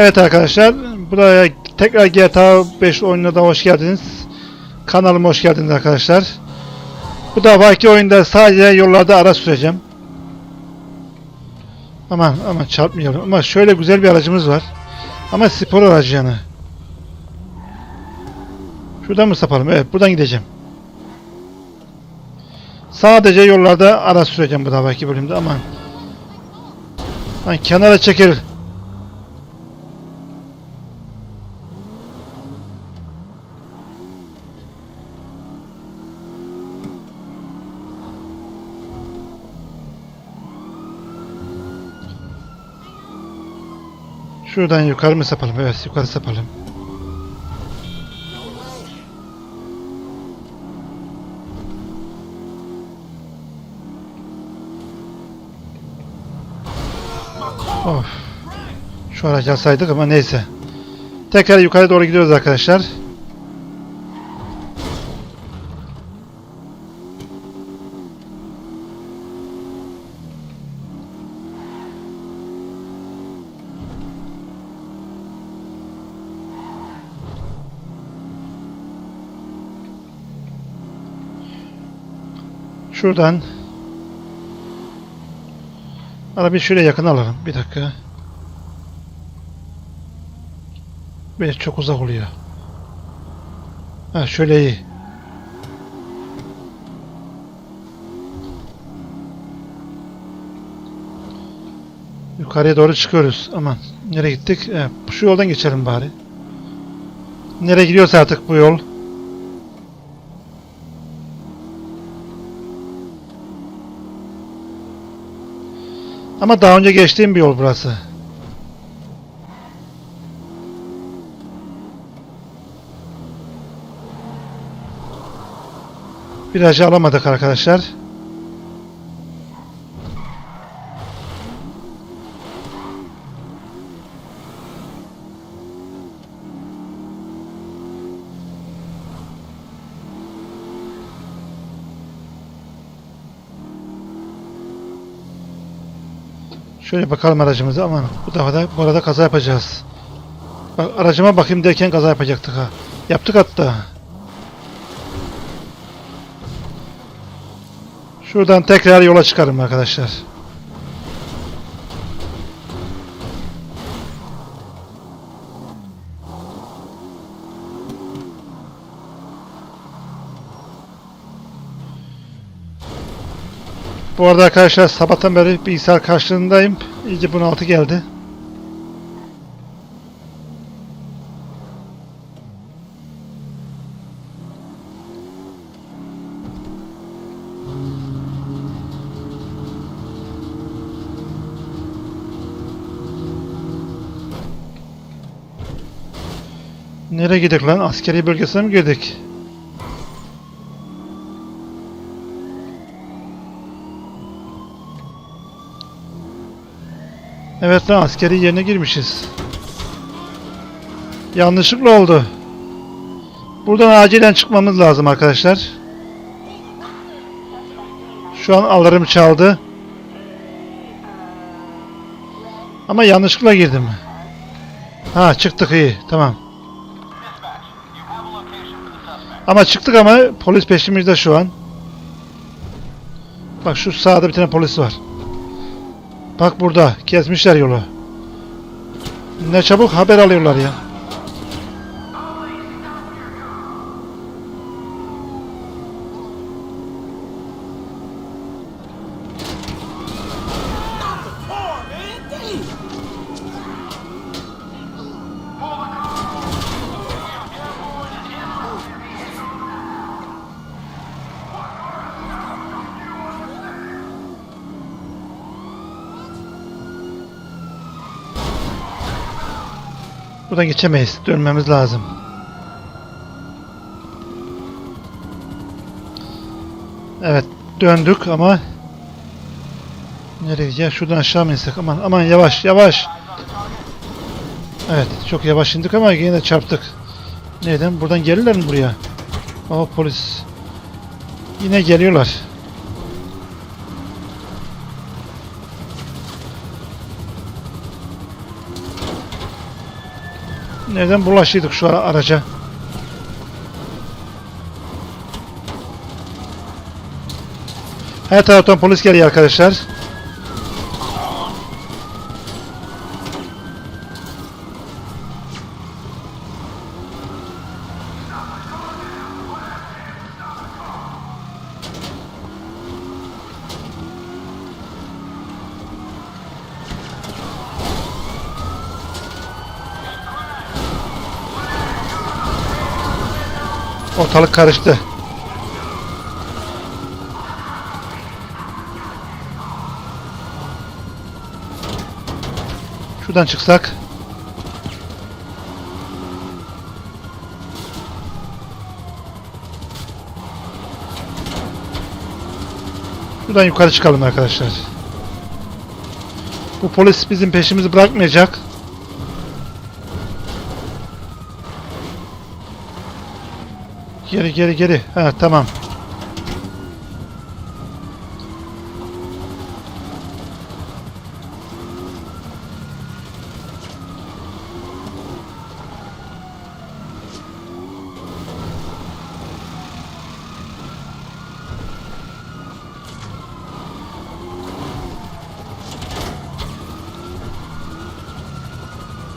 Evet arkadaşlar, buraya tekrar GTA 5 oyununa da hoş geldiniz. Kanalıma hoş geldiniz arkadaşlar. Bu davaki oyunda sadece yollarda ara süreceğim. Aman aman çarpmayalım. Ama şöyle güzel bir aracımız var. Ama spor aracı yani. Şuradan mı sapalım? Evet buradan gideceğim. Sadece yollarda ara süreceğim bu davaki bölümde. Aman. Lan kenara çekil. Şuradan yukarı mı sapalım? Evet yukarı sapalım. Of. Şu aracı alsaydık ama neyse. Tekrar yukarı doğru gidiyoruz arkadaşlar. Şuradan Arabayı şöyle yakın alalım. Bir dakika. Böyle çok uzak oluyor. Ha şöyle iyi. Yukarıya doğru çıkıyoruz. Aman nereye gittik? Ee, şu yoldan geçelim bari. Nereye gidiyorsa artık bu yol. Ama daha önce geçtiğim bir yol burası. Virajı alamadık arkadaşlar. Şöyle bakalım aracımıza. Aman bu defa da bu arada kaza yapacağız. Bak aracıma bakayım derken kaza yapacaktık ha. Yaptık hatta. Şuradan tekrar yola çıkarım arkadaşlar. Bu arada arkadaşlar sabahtan beri bilgisayar karşılığındayım. İyice bunaltı geldi. Nereye gidelim lan? Askeri bölgesine mi girdik? Evet lan askeri yerine girmişiz. Yanlışlıkla oldu. Buradan acilen çıkmamız lazım arkadaşlar. Şu an alarm çaldı. Ama yanlışlıkla girdim. Ha çıktık iyi tamam. Ama çıktık ama polis peşimizde şu an. Bak şu sağda bir tane polis var. Bak burada kesmişler yolu. Ne çabuk haber alıyorlar ya. Buradan geçemeyiz. Dönmemiz lazım. Evet. Döndük ama nereye gideceğiz? Şuradan aşağı mı insek? Aman aman yavaş yavaş. Evet. Çok yavaş indik ama yine de çarptık. Neden? Buradan gelirler mi buraya? Aa polis. Yine geliyorlar. Nereden bulaşıyorduk şu ara- araca? Her taraftan polis geliyor arkadaşlar. Ortalık karıştı. Şuradan çıksak. Şuradan yukarı çıkalım arkadaşlar. Bu polis bizim peşimizi bırakmayacak. Geri geri geri. Ha tamam.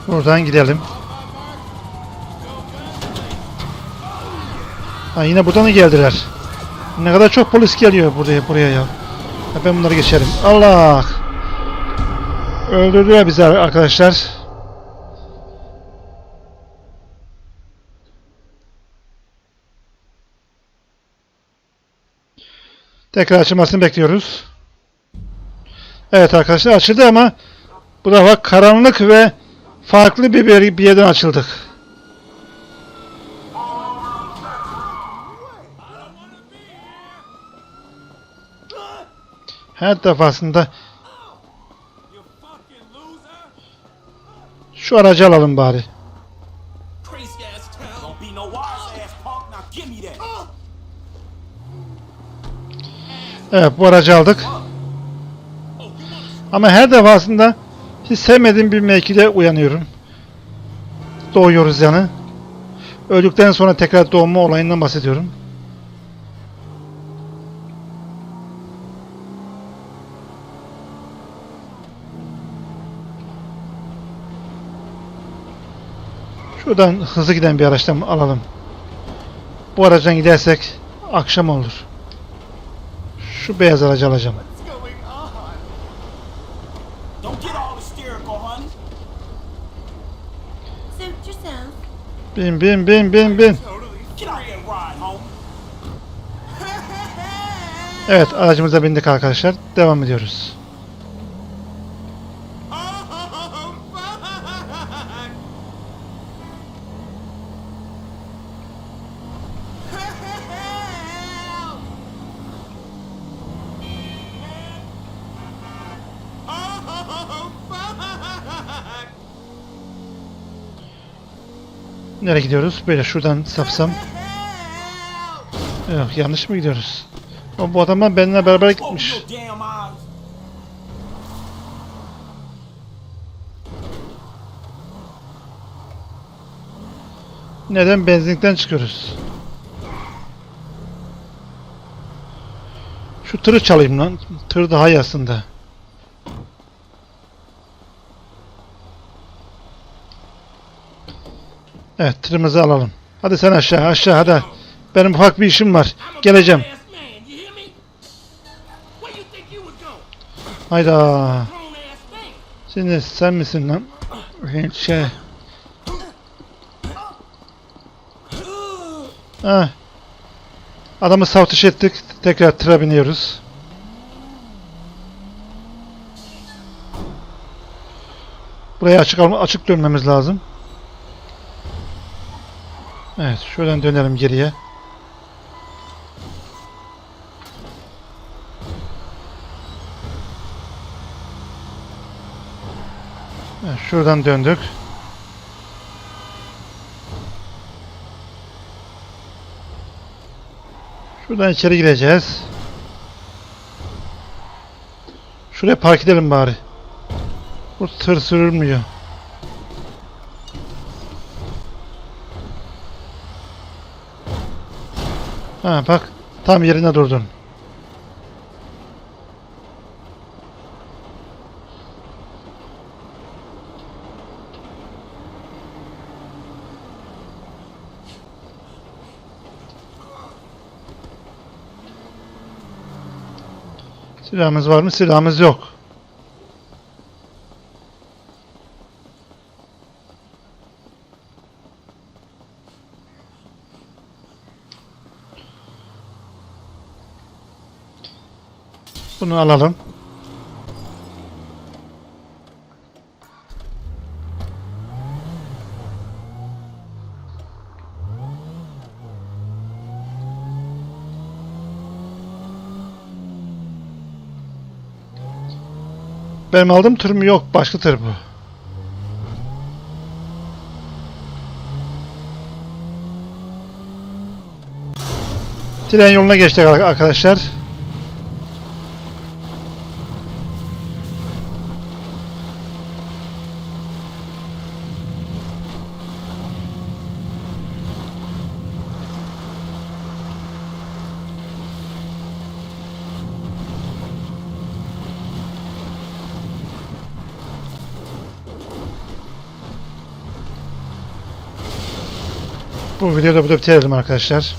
Buradan gidelim. Ha yine buradan da geldiler. Ne kadar çok polis geliyor buraya buraya ya. Ha, ben bunları geçerim. Allah! Öldürdüler bizi arkadaşlar. Tekrar açılmasını bekliyoruz. Evet arkadaşlar açıldı ama bu defa karanlık ve farklı bir, bir, yerden açıldık. Her defasında şu aracı alalım bari. Evet bu aracı aldık. Ama her defasında hiç sevmediğim bir mevkide uyanıyorum. Doğuyoruz yani. Öldükten sonra tekrar doğma olayından bahsediyorum. Şuradan hızlı giden bir araçtan alalım. Bu araçtan gidersek akşam olur. Şu beyaz aracı alacağım. Bin bin bin bin bin. Evet aracımıza bindik arkadaşlar. Devam ediyoruz. Nereye gidiyoruz? Böyle şuradan sapsam. Yok yanlış mı gidiyoruz? O bu adamlar benimle beraber gitmiş. Neden benzinlikten çıkıyoruz? Şu tırı çalayım lan. Tır daha iyi aslında. Evet tırımızı alalım. Hadi sen aşağı aşağı hadi. Benim ufak bir işim var. Geleceğim. Hayda. Şimdi sen misin lan? Şey. Ha. Adamı savtış ettik. Tekrar tıra biniyoruz. Buraya açık açık dönmemiz lazım. Evet, şuradan dönelim geriye. Evet, şuradan döndük. Şuradan içeri gireceğiz. Şuraya park edelim bari. Bu tır sürülmüyor. Ha bak tam yerine durdun. Silahımız var mı? Silahımız yok. Bunu alalım. Benim aldığım tır mı? Yok. Başka tır bu. Tren yoluna geçtik ar- arkadaşlar. Bu videoda burada bitirelim arkadaşlar.